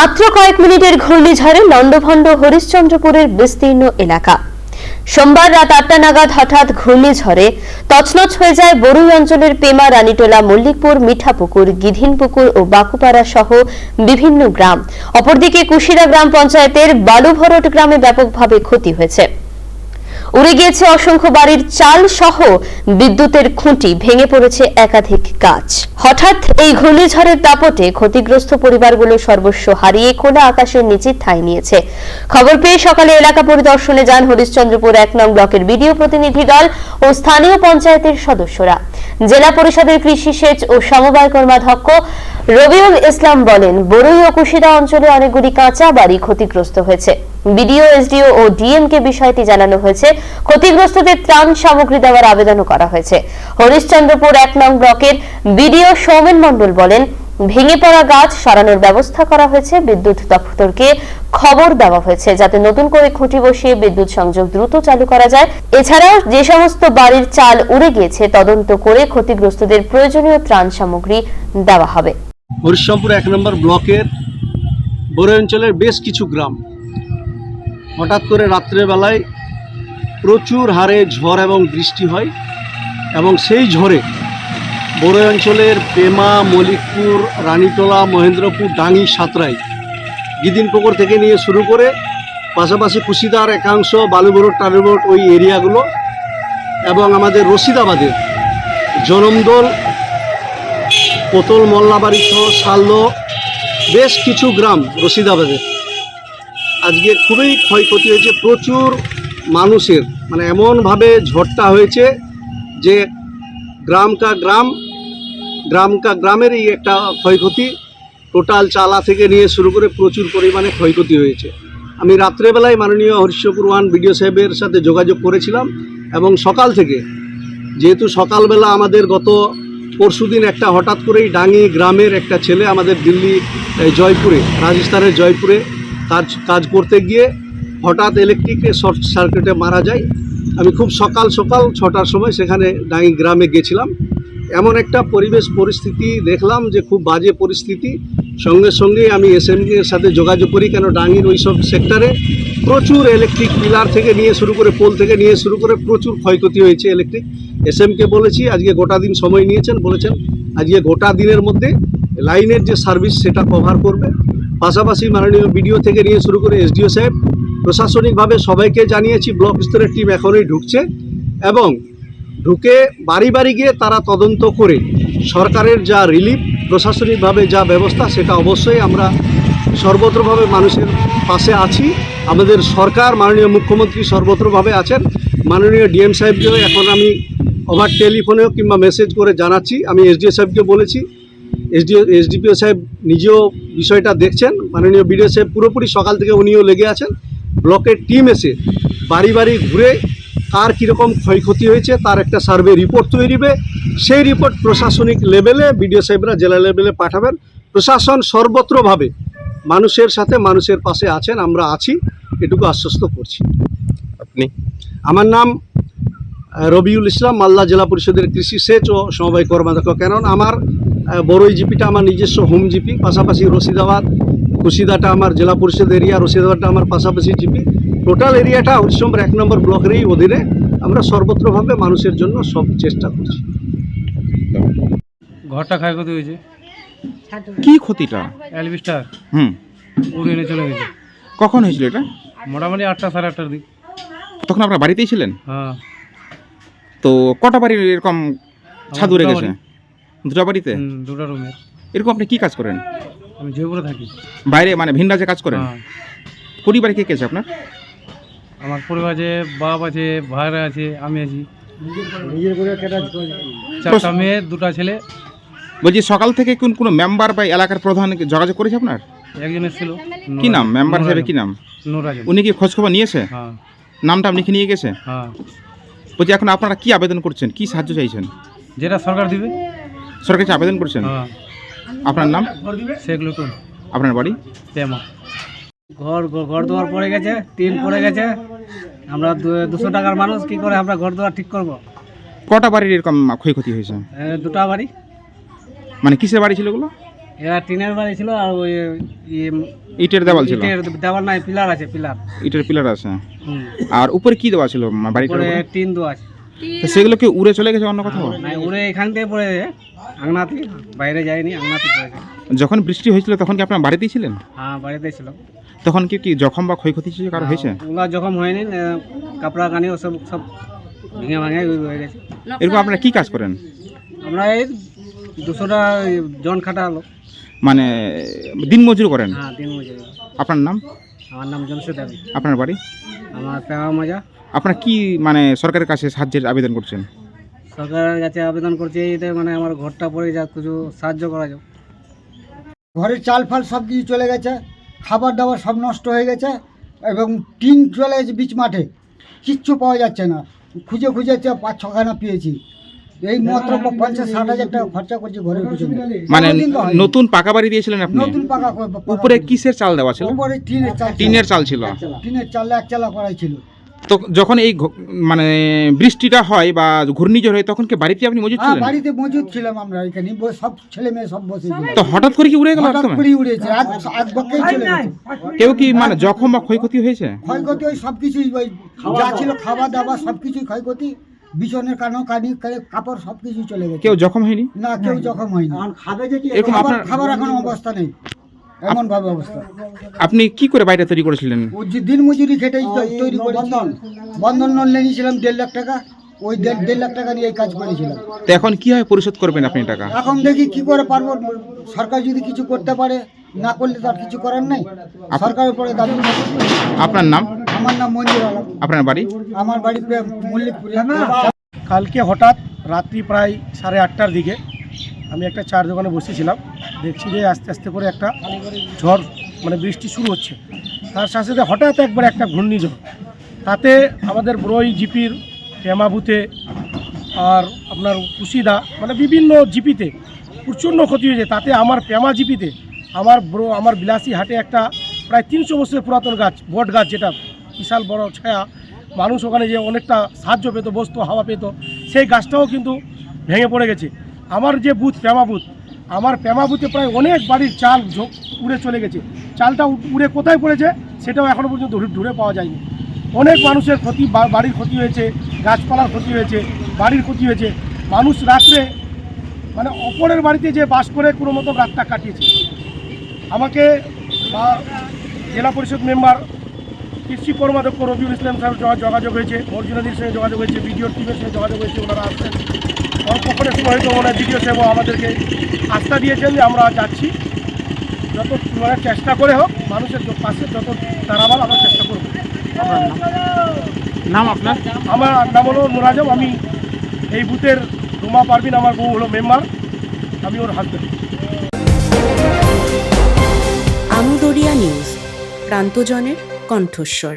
মাত্র কয়েক মিনিটের ঘূর্ণিঝড়ে লণ্ডভণ্ড হরিশ্চন্দ্রপুরের বিস্তীর্ণ এলাকা। সোমবার রাত আটটা নাগাদ হঠাৎ ঘূর্ণিঝড়ে তছনছ হয়ে যায় বরুই অঞ্চলের পেমা, রানীটোলা, মল্লিকপুর, মিঠাপুকুর, গিধিনপুকুর ও বাকুপাড়া সহ বিভিন্ন গ্রাম। অপরদিকে কুশিরা গ্রাম পঞ্চায়েতের বালুভরট গ্রামে ব্যাপকভাবে ক্ষতি হয়েছে। উড়ে গিয়েছে অসংখ্য বাড়ির চাল সহ বিদ্যুতের খুঁটি, ভেঙে পড়েছে একাধিক গাছ। হঠাৎ এই ঘূর্ণিঝড়ের দাপটে ক্ষতিগ্রস্ত পরিবারগুলো সর্বস্ব হারিয়ে খোলা আকাশের নিচে ঠাঁই নিয়েছে। খবর পেয়ে সকালে এলাকা পরিদর্শনে যান হরিশ্চন্দ্রপুর এক নং ব্লকের বিডিও প্রতিনিধি দল ও স্থানীয় পঞ্চায়েতের সদস্যরা। জেলা পরিষদের কৃষি সেচ ও সমবায় কর্মাধ্যক্ষ রবিউল ইসলাম বলেন, বরুই ও কুশিরা অঞ্চলে অনেকগুলি কাঁচা বাড়ি ক্ষতিগ্রস্ত হয়েছে। বিডিও, এসডিও ও ডিএম কে বিষয়টি জানানো হয়েছে। ক্ষতিগ্রস্তদের ত্রাণ সামগ্রী দেওয়ার আবেদনও করা হয়েছে। হরিশ্চন্দ্রপুর এক নং ব্লকের বিডিও সৌমেন মণ্ডল বলেন, ভেঙে পড়া গাছ সরানোর ব্যবস্থা করা হয়েছে, বিদ্যুৎ দপ্তরকে খবর দেওয়া হয়েছে যাতে নতুন করে খুঁটি বসিয়ে বিদ্যুৎ সংযোগ দ্রুত চালু করা যায়। এছাড়াও যে সমস্ত বাড়ির চাল উড়ে গিয়েছে, তদন্ত করে ক্ষতিগ্রস্তদের প্রয়োজনীয় ত্রাণ সামগ্রী দেওয়া হবে। হরিশ্চমপুর এক নম্বর ব্লকের বড় অঞ্চলের বেশ কিছু গ্রাম। হঠাৎ করে রাত্রেবেলায় প্রচুর হারে ঝড় এবং বৃষ্টি হয় এবং সেই ঝড়ে বড় অঞ্চলের পেমা, মলিকপুর, রানীতলা, মহেন্দ্রপুর, ডাঙ্গি, সাঁতরাই গিদিনপুকুর থেকে নিয়ে শুরু করে পাশাপাশি কুশিদার, একাংশ বালুবরোড টালুবোট ওই এরিয়াগুলো এবং আমাদের রশিদাবাদের জনমদল পোতল মোল্লাবাড়ি সহ শাল্লো বেশ কিছু গ্রাম রশিদাবাদে। আজকে খুবই ক্ষয়ক্ষতি হয়েছে, প্রচুর মানুষের মানে এমনভাবে ঝড়টা হয়েছে যে গ্রাম কা গ্রাম গ্রাম কা গ্রামেরই একটা ক্ষয়ক্ষতি। টোটাল চালা থেকে নিয়ে শুরু করে প্রচুর পরিমাণে ক্ষয়ক্ষতি হয়েছে। আমি রাত্রেবেলায় মাননীয় হরিশ্বপুর ওয়ান বিডিও সাহেবের সাথে যোগাযোগ করেছিলাম এবং সকাল থেকে, যেহেতু সকালবেলা আমাদের গত পরশুদিন একটা হঠাৎ করেই ডাঙ্গি গ্রামের একটা ছেলে আমাদের দিল্লি জয়পুরে, রাজস্থানের জয়পুরে কাজ কাজ করতে গিয়ে হঠাৎ ইলেকট্রিকে শর্ট সার্কিটে মারা যায়। আমি খুব সকাল সকাল ছটার সময় সেখানে ডাঙ্গি গ্রামে গেছিলাম। এমন একটা পরিবেশ, পরিস্থিতি দেখলাম যে খুব বাজে পরিস্থিতি। সঙ্গে সঙ্গে আমি এসএমডি এর সাথে যোগাযোগ করি কেন ডাঙ্গির ওই সব সেক্টরে প্রচুর ইলেকট্রিক পিলার থেকে নিয়ে শুরু করে পোল থেকে নিয়ে শুরু করে প্রচুর ক্ষয়ক্ষতি হয়েছে ইলেকট্রিক এসএমকে বলেছি, আজকে গোটা দিন সময় নিয়েছেন, বলেছেন আজকে গোটা দিনের মধ্যে লাইনের যে সার্ভিস সেটা কভার করবে। পাশাপাশি মাননীয় বিডিও থেকে নিয়ে শুরু করে এসডিও সাহেব, প্রশাসনিকভাবে সবাইকে জানিয়েছি, ব্লক স্তরের টিম এখনই ঢুকছে এবং ঢুকে বাড়ি বাড়ি গিয়ে তারা তদন্ত করে সরকারের যা রিলিফ, প্রশাসনিকভাবে যা ব্যবস্থা সেটা অবশ্যই আমরা সর্বত্রভাবে মানুষের পাশে আছি। আমাদের সরকার, মাননীয় মুখ্যমন্ত্রী সর্বত্রভাবে আছেন। মাননীয় ডিএম সাহেবকেও এখন আমি ওভার টেলিফোনেও কিংবা মেসেজ করে জানাচ্ছি। আমি এসডিও সাহেবকে বলেছি। এসডিও এসডিপিও সাহেব নিজেও বিষয়টা দেখছেন। মাননীয় বিডিও সাহেব পুরোপুরি সকাল থেকে উনিও লেগে আছেন। ব্লকের টিম এসে বাড়ি বাড়ি ঘুরে কার কীরকম ক্ষয়ক্ষতি হয়েছে তার একটা সার্ভে রিপোর্ট তৈরি হবে। সেই রিপোর্ট প্রশাসনিক লেভেলে বিডিও সাহেবরা জেলা লেভেলে পাঠাবেন। প্রশাসন সর্বত্রভাবে মানুষের সাথে মানুষের পাশে আছেন। আমরা আছি। এটুকু আশ্বস্ত করছি। আপনি? আমার নাম রবিউল ইসলাম মালদা জেলা পরিষদের কৃষি সেচ ও সমবায় কর্মাধ্যক্ষ। কারণ আমার বড়ই জিপিটা আমার নিজস্ব হোম জিপি পাশাপাশি রশিদাবাদ কুশিদাটা আমার জেলা পরিষদ এরিয়া রশিদাবাদটা আমার পাশাপাশি জিপি। টোটাল এরিয়াটা হরিশ্চন্দ্র এক নম্বর ব্লকেরই অধীনে আমরা সর্বত্রভাবে মানুষের জন্য সব চেষ্টা করছি। ঘরটা ক্ষয়ক্ষতি হয়েছে। কি ক্ষতিটা? অ্যালবিস্টার। হুম। উড়ে এনে চলে গেছে। কখন হয়েছিল এটা? মোটামুটি আটটা সাড়ে আটটার দিক। তখন আপনারা বাড়িতেই ছিলেন? হ্যাঁ। তো কটা বাড়ির এরকম ছাদ উড়ে দুটো গেছে দুটা বাড়িতে? দুটো রুমের। এরকম আপনি কি কাজ করেন? আমি জয়পুরে থাকি। বাইরে মানে ভিন রাজ্যে কাজ করেন? হ্যাঁ। পরিবারে কে কে আছে আপনার? আমার পরিবার আছে বাপ আছে ভাইরা আছে আমি আছি। চারটা মেয়ে দুটা ছেলে। বলছি সকাল থেকে কোন কোনো মেম্বার বা এলাকার প্রধান যোগাযোগ করেছে আপনার? একজন ছিল কি নাম? মেম্বার হিসেবে কি নাম? উনি কি খোঁজখবর নিয়েছে? হ্যাঁ। নামটা আপনি কি নিয়ে গেছে? হ্যাঁ। বলছি এখন আপনারা কি আবেদন করছেন? কি সাহায্য চাইছেন? যেটা সরকার দিবে? সরকার কাছে আবেদন করছেন? হ্যাঁ। আপনার নাম? শেখ লুটুন আপনার বাড়ি? তেমা। ঘর ঘর দুয়ার পড়ে গেছে টিন পড়ে গেছে। আমরা দু- দুশো টাকার মানুষ কি করে আমরা ঘর দুয়ার ঠিক করব? কটা বাড়ির এরকম ক্ষয়ক্ষতি হয়েছে? এ, দুটা বাড়ি। মানে কিসের বাড়ি ছিল ওগুলো? এরা টিনের বাড়ি ছিল আর ওই ইয়ে ইটের দেওয়াল ছিল? ইটের দেওয়াল নাই পিলার আছে পিলার। ইটের পিলার আছে? আর উপরে কি দেওয়া ছিল বাড়িটার উপরে? টিন দেওয়া আছে। তো সেগুলো কি উড়ে চলে গেছে অন্য কোথাও? নাই উড়ে এখান থেকে পড়েছে আংনাতে বাইরে যায়নি আংনাতে পড়েছে যখন বৃষ্টি হয়েছিল তখন কি আপনার বাড়িতেই ছিলেন? হ্যাঁ বাড়িতে ছিল তখন কি কি জখম বা ক্ষয়ক্ষতি ছিল কারও হয়েছে? ওগুলো জখম হয়নি কাপড়া কানি ওসব সব ভেঙে ভাঙে হয়ে গেছে। এরকম আপনারা কি কাজ করেন? আমরা এই দুশোটা জন খাটা হলো মানে দিন মজুর করেন? হ্যাঁ দিন মজুরি আপনার নাম? আমার নাম জমশেদ আলী। আপনার বাড়ি? আমার পেমা মজা। আপনারা কি মানে সরকারের কাছে সাহায্যের আবেদন করছেন? সরকারের কাছে আবেদন করছি এইতে মানে আমার ঘরটা পড়ে যা কিছু সাহায্য করা যাও ঘরের চাল ফাল সব কিছু চলে গেছে খাবার দাবার সব নষ্ট হয়ে গেছে এবং টিন চলে গেছে বিচ মাঠে। কিচ্ছু পাওয়া যাচ্ছে না। খুঁজে খুঁজে চে পাঁচ ছখানা পেয়েছি। এই মাত্র পঞ্চাশ ষাট হাজার টাকা খরচা করছি ঘরের পিছনে। মানে নতুন পাকা বাড়ি দিয়েছিলেন আপনি? নতুন পাকা উপরে। কিসের চাল দেওয়া ছিল? উপরে টিনের চাল টিনের চাল ছিল। টিনের চাল এক চালা করাই ছিল। তো যখন এই মানে বৃষ্টিটা হয় বা ঘূর্ণিঝড় হয় তখন কি বাড়িতে আপনি মজুদ হ্যাঁ ছিলেন? বাড়িতে মজুদ ছিলাম আমরা এখানে। সব ছেলে মেয়ে সব বসে তো হঠাৎ করে কি উড়ে গেল হঠাৎ করে উড়েছে এক বকেই চলে কেউ কি মানে জখম বা ক্ষয়ক্ষতি হয়েছে? ক্ষয়ক্ষতি ওই সব কিছুই ওই যা ছিল খাবার দাবার সব কিছুই ক্ষয়ক্ষতি। বিছনের কানো কানি কাপড় সব কিছুই চলে গেছে। কেউ জখম হয়নি? না কেউ জখম হয়নি। এরকম খাবার আপনার খাবার এখন অবস্থা নেই। এমন ভাবে অবস্থা। আপনি কি করে বাড়িটা তৈরি করেছিলেন? যে দিন মজুরি খেটেই তৈরি করেছি। বন্ধন। লোন নিয়েছিলাম দেড় লাখ টাকা। ওই দেড় দেড় লাখ টাকা নিয়ে এই কাজ করেছিলাম। তো এখন কীভাবে পরিশোধ করবেন আপনি টাকা? এখন দেখি কি করে পারব। সরকার যদি কিছু করতে পারে না করলে তো আর কিছু করার নাই। সরকারের উপরে দাবি আপনার নাম? আমার নাম মঞ্জুর আলম। আপনার বাড়ি? আমার বাড়ি মল্লিকপুরে। কালকে হঠাৎ রাত্রি প্রায় সাড়ে আটটার দিকে আমি একটা চার দোকানে বসেছিলাম। দেখছি যে আস্তে আস্তে করে একটা ঝড় মানে বৃষ্টি শুরু হচ্ছে। তার সাথে সাথে হঠাৎ একবার একটা ঘূর্ণিঝড়। তাতে আমাদের ব্রই জিপির হেমাবুতে আর আপনার কুশিদা মানে বিভিন্ন জিপিতে প্রচণ্ড ক্ষতি হয়েছে। তাতে আমার পেমা জিপিতে আমার ব্রো আমার বিলাসী হাটে একটা প্রায় তিনশো বছরের পুরাতন গাছ বট গাছ যেটা বিশাল বড় ছায়া। মানুষ ওখানে যে অনেকটা সাহায্য পেত, বসতো, হাওয়া পেত, সেই গাছটাও কিন্তু ভেঙে পড়ে গেছে। আমার যে বুথ পেমা বুথ, আমার পেমা বুথে প্রায় অনেক বাড়ির চাল উড়ে চলে গেছে। চালটা উড়ে কোথায় পড়েছে সেটাও এখনও পর্যন্ত ধরে পাওয়া যায়নি। অনেক মানুষের ক্ষতি বাড়ির ক্ষতি হয়েছে, গাছপালার ক্ষতি হয়েছে, বাড়ির ক্ষতি হয়েছে। মানুষ রাত্রে মানে অপরের বাড়িতে যে বাস করে, কোনো মতো রাতটা কাটিয়েছে। আমাকে জেলা পরিষদ মেম্বার কৃষি কর্মাধ্যক্ষ রবিউল ইসলাম সাহেব যোগা- যোগাযোগ হয়েছে। মর্জুনাদির সঙ্গে যোগাযোগ হয়েছে বিডিও টিমের সঙ্গে যোগাযোগ হয়েছে ওনারা আসছেন। কখনো সময় হয়তো ওনার বিডিও সাহেব আমাদেরকে আস্থা দিয়েছেন যে আমরা যাচ্ছি। যত মানে চেষ্টা করে হোক মানুষের পাশে যত দাঁড়াবার আমরা চেষ্টা করব। নাম? আপনার? আমার নাম হলো নুরাজম আমি এই বুথের রুমা পারবিন আমার বউ হলো মেম্বার। আমি ওর হাজব্যান্ড আমদরিয়া নিউজ প্রান্তজনের কণ্ঠস্বর।